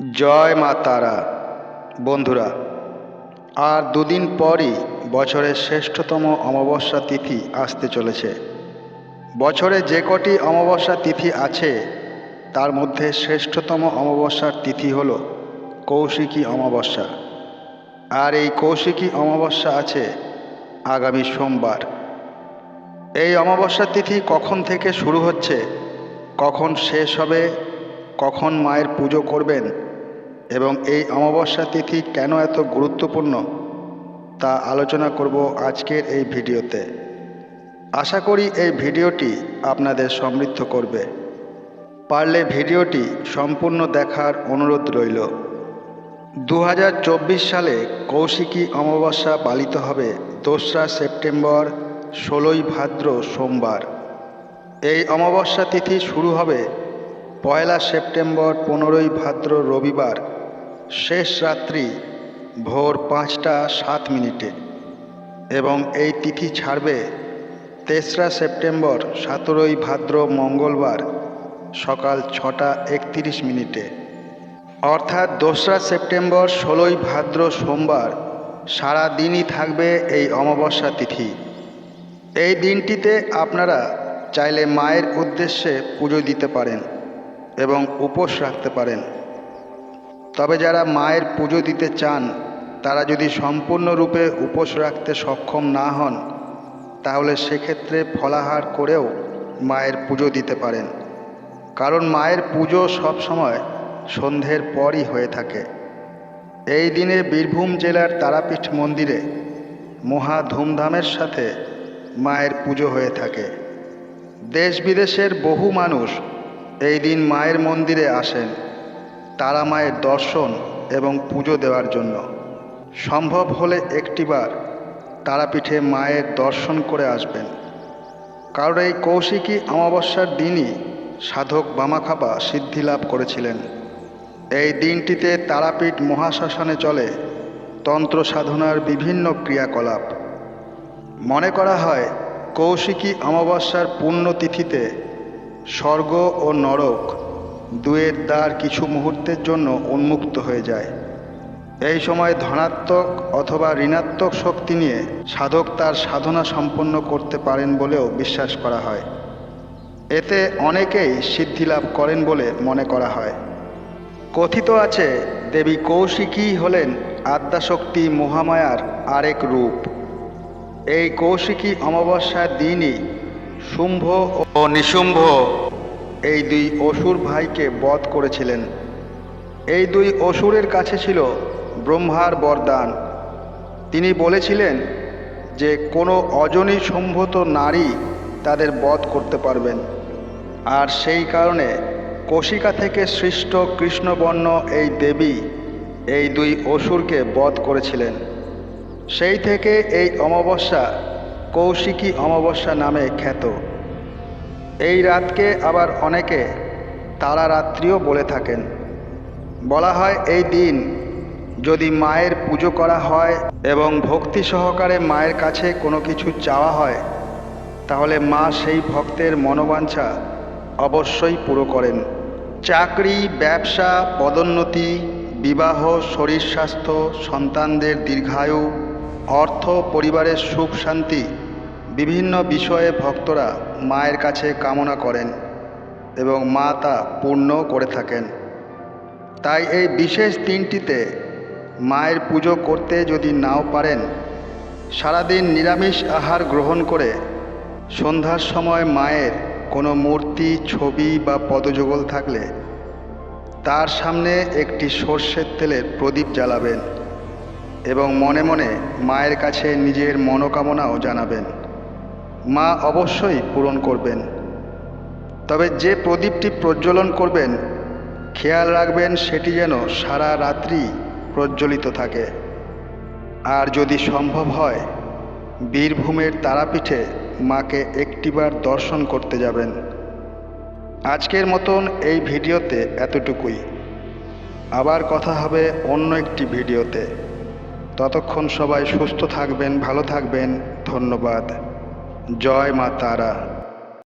জয় মা তারা। বন্ধুরা, আর দুদিন পরই বছরের শ্রেষ্ঠতম অমাবস্যা তিথি আসতে চলেছে। বছরে যে কটি অমাবস্যা তিথি আছে, তার মধ্যে শ্রেষ্ঠতম অমাবস্যার তিথি হল কৌশিকী অমাবস্যা। আর এই কৌশিকী অমাবস্যা আছে আগামী সোমবার। এই অমাবস্যা তিথি কখন থেকে শুরু হচ্ছে, কখন শেষ হবে, কখন মায়ের পুজো করবেন এবং এই অমাবস্যা তিথি কেন এত গুরুত্বপূর্ণ তা আলোচনা করব আজকের এই ভিডিওতে। আশা করি এই ভিডিওটি আপনাদের সমৃদ্ধ করবে। পারলে ভিডিওটি সম্পূর্ণ দেখার অনুরোধ রইল। দু হাজার চব্বিশ সালে কৌশিকী অমাবস্যা পালিত হবে দোসরা সেপ্টেম্বর, ষোলোই ভাদ্র সোমবার। এই অমাবস্যা তিথি শুরু হবে পয়লা সেপ্টেম্বর, পনেরোই ভাদ্র রবিবার। শেষ রাত্রি ভোর পাঁচটা সাত মিনিটে। এবং এই তিথি ছাড়বে তেসরা সেপ্টেম্বর, সতেরোই ভাদ্র মঙ্গলবার সকাল ছটা একত্রিশ মিনিটে। অর্থাৎ দোসরা সেপ্টেম্বর, ষোলোই ভাদ্র সোমবার সারা দিনই থাকবে এই অমাবস্যা তিথি। এই দিনটিতে আপনারা চাইলে মায়ের উদ্দেশ্যে পুজো দিতে পারেন এবং উপোস রাখতে পারেন। তবে যারা মায়ের পুজো দিতে চান, তারা যদি সম্পূর্ণরূপে উপোস রাখতে সক্ষম না হন, তাহলে সেক্ষেত্রে ফলাহার করেও মায়ের পুজো দিতে পারেন। কারণ মায়ের পুজো সবসময় সন্ধ্যের পরই হয়ে থাকে। এই দিনে বীরভূম জেলার তারাপীঠ মন্দিরে মহা ধুমধামের সাথে মায়ের পুজো হয়ে থাকে। দেশ বিদেশের বহু মানুষ এই দিন মায়ের মন্দিরে আসেন। তারা মায়ের দর্শন এবং পুজো দেওয়ার জন্য। সম্ভব হলে একটিবার তারাপীঠে মায়ের দর্শন করে আসবেন। কারণ এই কৌশিকী অমাবস্যার দিনই সাধক বামাখাপা সিদ্ধি লাভ করেছিলেন। এই দিনটিতে তারাপীঠ মহাশ্মশানে চলে তন্ত্র সাধনার বিভিন্ন ক্রিয়াকলাপ। মনে করা হয়, কৌশিকী অমাবস্যার পুণ্যতিথিতে স্বর্গ ও নরক দুয়ের দ্বার কিছু মুহূর্তের জন্য উন্মুক্ত হয়ে যায়। এই সময় ধনাত্মক অথবা ঋণাত্মক শক্তি নিয়ে সাধক তার সাধনা সম্পন্ন করতে পারেন বলেও বিশ্বাস করা হয়। এতে অনেকেই সিদ্ধি লাভ করেন বলে মনে করা হয়। কথিত আছে, দেবী কৌশিকী হলেন আদ্যাশক্তি মহামায়ার আরেক রূপ। এই কৌশিকী অমাবস্যার দিনই শুম্ভ ও নিশুম্ভ এই দুই অসুর ভাইকে বধ করেছিলেন। এই দুই অসুরের কাছে ছিল ব্রহ্মার বরদান। তিনি বলেছিলেন যে, কোনো অজনী সম্ভূত নারী তাদের বধ করতে পারবেন। আর সেই কারণে কৌশিকা থেকে সৃষ্ট কৃষ্ণবর্ণ এই দেবী এই দুই অসুরকে বধ করেছিলেন। সেই থেকে এই অমাবস্যা কৌশিকী অমাবস্যা নামে খ্যাত। এই রাতকে আবার অনেকে তারা রাত্রিও বলে থাকেন। বলা হয় এই দিন যদি মায়ের পুজো করা হয় এবং ভক্তি সহকারে মায়ের কাছে কোনো কিছু চাওয়া হয়, তাহলে মা সেই ভক্তের মনোবাঞ্ছা অবশ্যই পুরো করেন। চাকরি, ব্যবসা, পদোন্নতি, বিবাহ, শরীর স্বাস্থ্য, সন্তানদের দীর্ঘায়ু, অর্থ, পরিবারের সুখ শান্তি বিভিন্ন বিষয়ে ভক্তরা মায়ের কাছে কামনা করেন এবং মা তা পূর্ণ করে থাকেন। তাই এই বিশেষ দিনটিতে মায়ের পুজো করতে যদি নাও পারেন, সারাদিন নিরামিষ আহার গ্রহণ করে সন্ধ্যার সময় মায়ের কোনো মূর্তি, ছবি বা পদযুগল থাকলে তার সামনে একটি সর্ষের তেলের প্রদীপ জ্বালাবেন এবং মনে মনে মায়ের কাছে নিজের মনোকামনাও জানাবেন। মা অবশ্যই পূরণ করবেন। তবে যে প্রদীপটি প্রজ্বলন করবেন, খেয়াল রাখবেন সেটি যেন সারা রাত্রি প্রজ্বলিত থাকে। আর যদি সম্ভব হয়, বীরভূমের তারাপীঠে মাকে একটিবার দর্শন করতে যাবেন। আজকের মতন এই ভিডিওতে এতটুকুই। আবার কথা হবে অন্য একটি ভিডিওতে। ততক্ষণ সবাই সুস্থ থাকবেন, ভালো থাকবেন। ধন্যবাদ। জয় মা তারা।